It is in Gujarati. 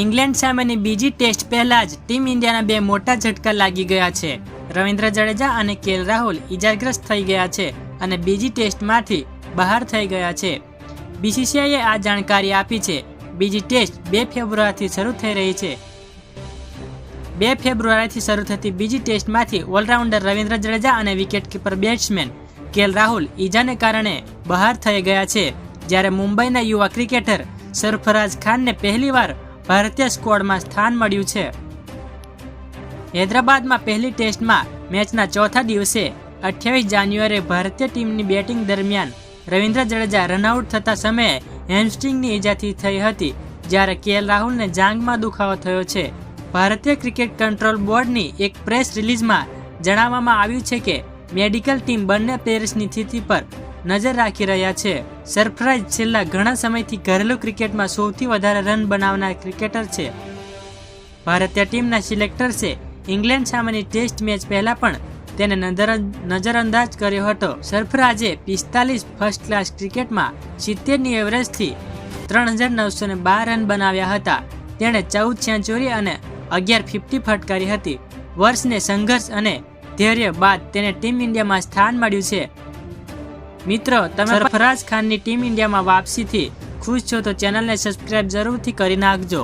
ઇંગ્લેન્ડ સામેની બીજી ટેસ્ટ પહેલા જ ટીમ ઇન્ડિયાના બે મોટા ઝટકા લાગી ગયા છે. રવિન્દ્ર જડેજા અને કેએલ રાહુલ ઇજાગ્રસ્ત થઈ ગયા છે અને બીજી ટેસ્ટમાંથી બહાર થઈ ગયા છે. બીસીસીઆઈએ આ જાણકારી આપી છે. બીજી ટેસ્ટ બે ફેબ્રુઆરીથી શરૂ થઈ રહી છે. બે ફેબ્રુઆરીથી શરૂ થતી બીજી ટેસ્ટમાંથી ઓલરાઉન્ડર રવિન્દ્ર જડેજા અને wicketkeeper batsman K L Rahul ઈજાને કારણે બહાર થઈ ગયા છે. જ્યારે મુંબઈના યુવા ક્રિકેટર સરફરાઝ ખાનને પહેલીવાર ભારતીય સ્કોડમાં સ્થાન મળ્યું છે. હૈદરાબાદમાં પહેલી ટેસ્ટમાં મેચના ચોથા દિવસે અઠ્યાવીસ જાન્યુઆરીએ ભારતીય ટીમની બેટિંગ દરમિયાન રવિન્દ્ર જડેજા રનઆઉટ થતા સમયે હેમસ્ટ્રિંગની ઈજાથી થઈ હતી, જ્યારે કેએલ રાહુલને જાંગમાં દુખાવો થયો છે. ભારતીય ક્રિકેટ કંટ્રોલ બોર્ડની એક પ્રેસ રિલીઝમાં જણાવવામાં આવ્યું છે કે મેડિકલ ટીમ બંને પ્લેયર્સની સ્થિતિ પર નજર રાખી રહ્યા છે. સરપ્રાઈઝ છેલ્લા ઘણા સમયથી ઘરેલું ક્રિકેટમાં સૌથી વધારે રન બનાવનાર ક્રિકેટર છે. ભારતીય ટીમના સિલેક્ટર્સે ઇંગ્લેન્ડ સામેની ટેસ્ટ મેચ પહેલા પણ તેને નજર નજરઅંદાજ કર્યો હતો. સરફરાજે પિસ્તાલીસ ફર્સ્ટ ક્લાસ ક્રિકેટમાં સિત્તેરની એવરેજથી ત્રણ હજાર નવસો ને બાર રન બનાવ્યા હતા. તેણે ચૌદ સેન્ચુરી અને અગિયાર ફિફ્ટી ફટકારી હતી. વર્ષને સંઘર્ષ અને ધૈર્ય બાદ તેને ટીમ ઇન્ડિયામાં સ્થાન મળ્યું છે. મિત્રો, તમે ફરાજ ખાનની ટીમ ઇન્ડિયામાં વાપસીથી ખુશ છો તો ચેનલને સબસ્ક્રાઇબ જરૂરથી કરી નાખજો.